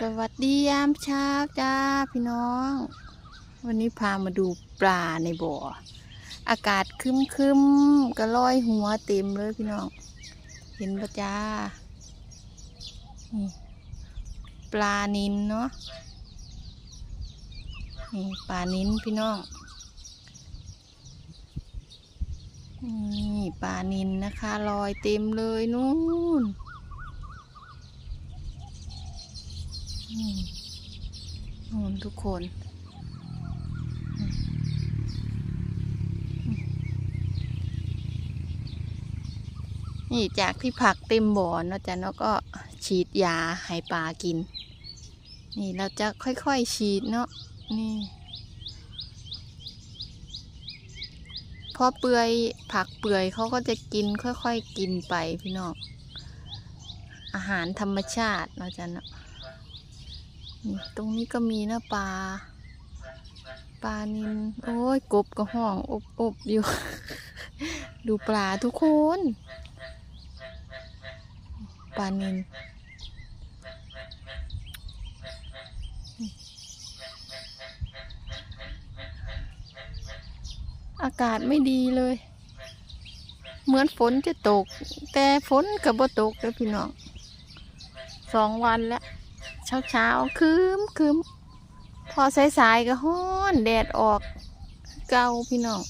สวัสดียามเช้าจ้าพี่น้อง วันนี้พามาดูปลาในบ่อ อากาศคึมคึมๆก็ลอยหัวเต็มเลยพี่น้อง เห็นปะจ้าปลานินเนาะนี่ปลานินพี่น้องนี่ปลานินนะคะลอยเต็มเลยนู่น อืม นู่นทุกคนนี่จากที่ผักเต็มบ่อเนาะจ้ะเนาะก็ฉีดยาให้ปลากิน นี่เราจะค่อยๆฉีดเนาะนี่พอเปื่อยผักเปื่อยเขาก็จะกินค่อยๆกินไปพี่น้องอาหารธรรมชาติเนาะจ้ะเนาะ ตรงนี้ก็มีนะปลาปลานินโอ้ยกบก็ห้องอบอบอยู่ ดูปลาทุกคนปลานินอากาศไม่ดีเลย เหมือนฝนจะตก แต่ฝนก็บ่ตกเลยพี่น้องสองวันแล้ว เช้าเช้าๆคืมคืมพอสายสายๆก็ฮ้อนแดดออกเกาพี่น้อง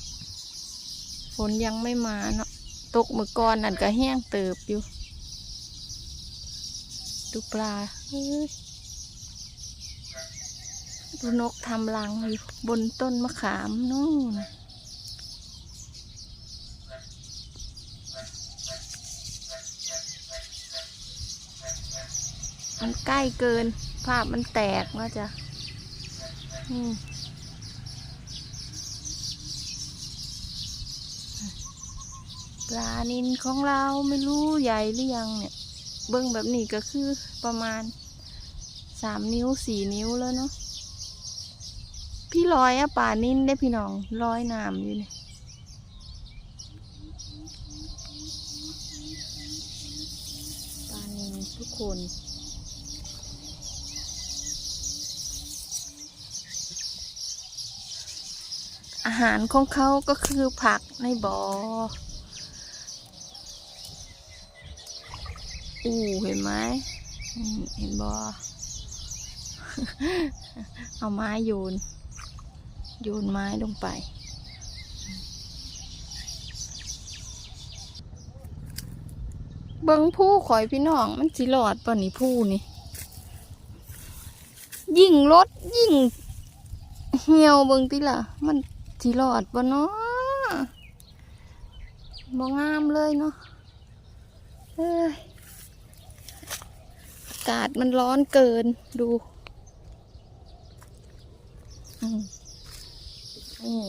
ฝนยังไม่มาเนาะตกเมื่อก่อนนั่นก็แห้งเติบอยู่ ดูปลาดูนกทำรังอยู่บนต้นมะขามนู่น มันใกล้เกิน ภาพมันแตกว่าจะปลานินของเราไม่รู้ใหญ่หรือยังเนี่ย เบิ้งแบบนี้ก็คือประมาณสามนิ้วสี่นิ้วแล้วเนาะพี่ลอยอะป่านินได้พี่น้องลอยน้ำอยู่เนี่ยปลานินทุกคน หารของเขาก็คือผักในบ่ออู้เห็นไหมเห็นบ่อเอาไม้โยน โยนไม้ลงไป เบิงผู้ข่อยพี่น้อง มันสิรอดป่ะนี่ผู้นี่ ยิ่งรถยิ่งเหี่ยวเบิงติล่ะ มัน สิรอดป่ะเนาะบ่งามเลยเนาะเอ้ยอากาศมันร้อนเกินดูนี่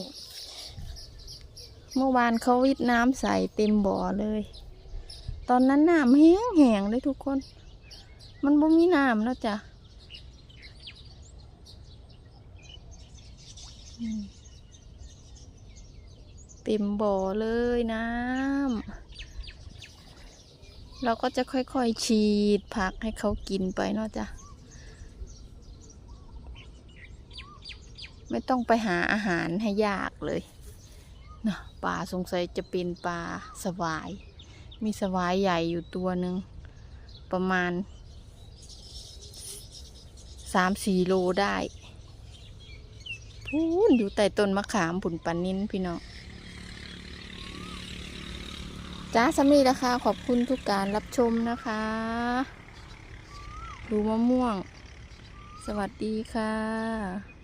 เมื่อวานเขาวิดน้ำใส่เต็มบ่อเลย ตอนนั้นน้ำแห้งแห้งเลยทุกคน มันบ่มีน้ำแล้วจ้ะ อืม เต็มบ่อเลยน้ำเราก็จะค่อยๆฉีดผักให้เขากินไปเนาะจ้ะไม่ต้องไปหาอาหารให้ยากเลยนะปลาสงสัยจะเป็นปลาสวาย มีสวายใหญ่อยู่ตัวหนึ่งประมาณสามสี่โลได้พูนอยู่ใต้ต้นมะขามผุนปันนินพี่น้อง จ้าสามีนะคะขอบคุณทุกการรับชมนะคะ ดูมะม่วง สวัสดีค่ะ